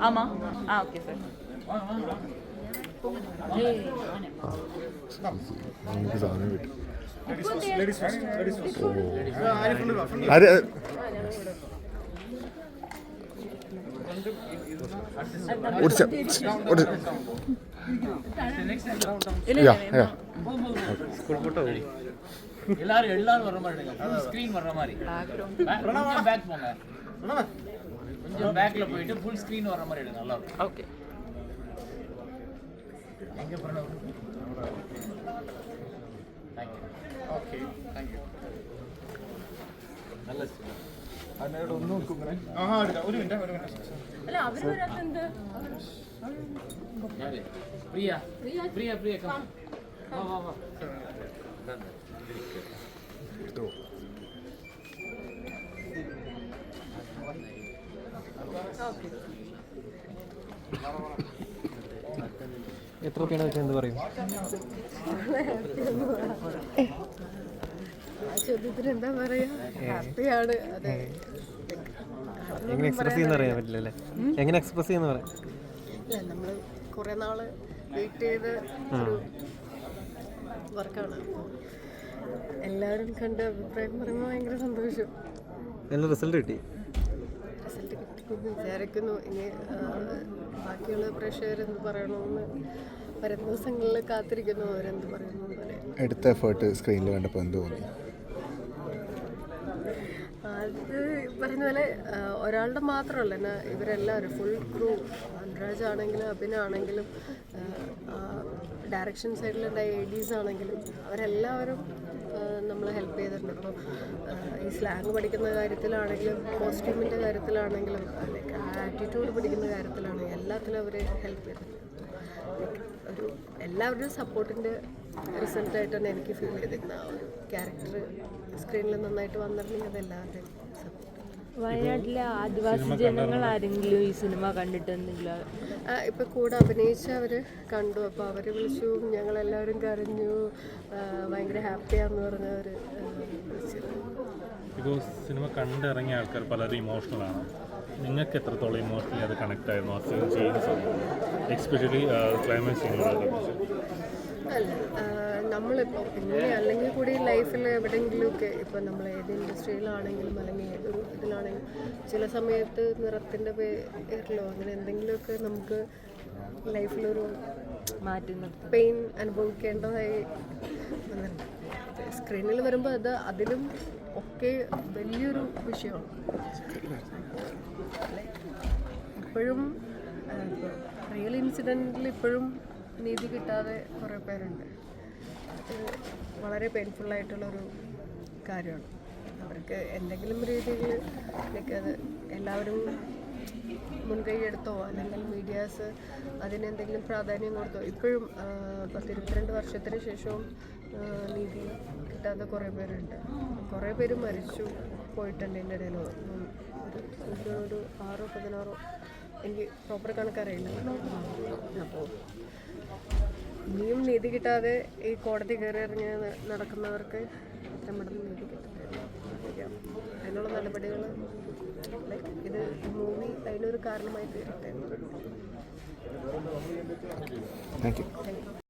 ஆமா ஆ okay sir നമുക്ക് സാധനം കിട്ടും ഓ ആര് எல்லாரும் எல்லாரும் வர மாதிரி ஸ்கிரீன் வர்ற மாதிரி பேக் போங்க கொஞ்சம் பேக்ல போயிட்டு ஃபுல் ஸ்கிரீன் வர மாதிரி எடுங்க நல்லா இருக்கும் ஓகே எங்க பிரணவ் தேங்க்யூ ஓகே தேங்க்யூ நல்ல പ്രിയ പ്രിയ? പ്രിയ വാ വാ വാ. എത്ര പേണ വെച്ചാൽ എന്ത് പറയും? ചോദ്യത്തിന് എന്താ പറയാ ഹാപ്പിയാണ്. അതെ. എങ്ങനെ എക്സ്പ്രസ് ചെയ്യുന്ന അറിയാൻ പറ്റില്ല അല്ലേ? എങ്ങനെ എക്സ്പ്രസ് ചെയ്യുന്ന പറയാം? ഇല്ല നമ്മൾ കുറെ നാൾ വെയിറ്റ് ചെയ്ത് ഒരു വർക്കാണ്. എല്ലാവരും കണ്ട് അഭിപ്രായം പറയുമ്പോൾ ഭയങ്കര സന്തോഷം. നല്ല റിസൾട്ട് കിട്ടി. റിസൾട്ട് കിട്ടി വിചാരിക്കുന്നു. ഇനി ബാക്കിയുള്ള പ്രേക്ഷകർ എന്ത് പറയണമെന്ന് വരും ദിവസങ്ങളിൽ കാത്തിരിക്കുന്നു. അവരെന്ത് പറയുന്നു എടുത്ത എഫേർട്ട് സ്ക്രീനിൽ കണ്ടപ്പോൾ എന്ത് തോന്നി അത് പറഞ്ഞ ഒരാളുടെ മാത്രമല്ല എന്നാ ഇവരെല്ലാവരും. ഫുൾ ക്രൂ അനുരാജ് ആണെങ്കിലും അഭിനാണെങ്കിലും ഡയറക്ഷൻ സൈഡിലുണ്ടായ എ ഡീസ് ആണെങ്കിലും അവരെല്ലാവരും നമ്മളെ ഹെൽപ്പ് ചെയ്തിട്ടുണ്ട്. ഇപ്പോൾ ഈ സ്ലാങ് പഠിക്കുന്ന കാര്യത്തിലാണെങ്കിലും കോസ്റ്റ്യൂമിന്റെ കാര്യത്തിലാണെങ്കിലും ആറ്റിറ്റ്യൂഡ് പഠിക്കുന്ന കാര്യത്തിലാണെങ്കിലും എല്ലാത്തിലും അവർ ഹെൽപ്പ് ചെയ്തിട്ടുണ്ട്. ഒരു എല്ലാവരുടെയും സപ്പോർട്ടിന്റെ റിസൾട്ടായിട്ടാണ് എനിക്ക് ഫീൽ ചെയ്തിരുന്നത്. ആ ഒരു ക്യാരക്ടർ സ്ക്രീനിൽ നന്നായിട്ട് വന്നിട്ടുണ്ടെങ്കിൽ അത് എല്ലാവരുടെയും സപ്പോർട്ട് വയനാട്ടിലെ ആദിവാസി ജനങ്ങൾ ആരെങ്കിലും ഈ സിനിമ കണ്ടിട്ടുണ്ടെങ്കിൽ ഇപ്പൊ കൂടെ അഭിനയിച്ച അവർ കണ്ടു. അപ്പൊ അവർ വിളിച്ചു. ഞങ്ങൾ ഞങ്ങളെല്ലാവരും കരഞ്ഞു. ഭയങ്കര ഹാപ്പിയാന്ന് പറഞ്ഞവര് ഇപ്പോൾ ബിക്കോസ് സിനിമ കണ്ടിറങ്ങിയ ആൾക്കാർ പലരും ഇമോഷണൽ ആണ്. നിങ്ങൾക്ക് എത്രത്തോളം ഇമോഷണലി അത് കണക്ട് ആയിരുന്നു? ആ ചെയ്യുന്ന സമയത്ത് എക്സ്പെഷ്യലി ക്ലൈമാക്സ് സീനുകളൊക്കെ അല്ല നമ്മളിപ്പോൾ പിന്നെ അല്ലെങ്കിൽ കൂടി ലൈഫിൽ എവിടെയെങ്കിലുമൊക്കെ ഇപ്പോൾ നമ്മൾ ഏത് ഇൻഡസ്ട്രിയിലാണെങ്കിലും അല്ലെങ്കിൽ ഏതൊരു ഇതിലാണെങ്കിലും ചില സമയത്ത് നിറത്തിന്റെ പേരിലോ അങ്ങനെ എന്തെങ്കിലുമൊക്കെ നമുക്ക് ലൈഫിലൊരു മാറ്റുന്ന പെയിൻ അനുഭവിക്കേണ്ടതായി വന്നിട്ടുണ്ട്. സ്ക്രീനിൽ വരുമ്പോൾ അത് അതിലും ഒക്കെ വലിയൊരു വിഷയമാണ്. ഇപ്പോഴും റിയൽ ഇൻസിഡന്റിൽ ഇപ്പോഴും നീതി കിട്ടാതെ കുറേ പേരുണ്ട്. വളരെ പെയിൻഫുള്ളായിട്ടുള്ളൊരു കാര്യമാണ്. അവർക്ക് എന്തെങ്കിലും രീതിയിൽ എനിക്ക് അത് എല്ലാവരും മുൻകൈ എടുത്തോ അല്ലെങ്കിൽ മീഡിയാസ് അതിനെന്തെങ്കിലും പ്രാധാന്യം കൊടുത്തോ. ഇപ്പോഴും പത്ത് ഇരുപത്തിരണ്ട് വർഷത്തിന് ശേഷവും നീതി കിട്ടാത്ത കുറേ പേരുണ്ട്. കുറേ പേര് മരിച്ചു പോയിട്ടുണ്ട് എന്റെ ഇടയിൽ. ഒരു ഒരു ആറോ പതിനാറോ. എനിക്ക് പ്രോപ്പർ കണക്കറിയില്ല. അപ്പോൾ ഇനിയും നീതി കിട്ടാതെ ഈ കോടതി കയറി ഇറങ്ങി നടക്കുന്നവർക്ക് എത്രയും പെട്ടെന്ന് നീതി കിട്ടും. അതിനുള്ള നടപടികൾ ലൈക്ക് ഇത് മൂവി അതിനൊരു കാരണമായി തീരട്ടെ. Thank you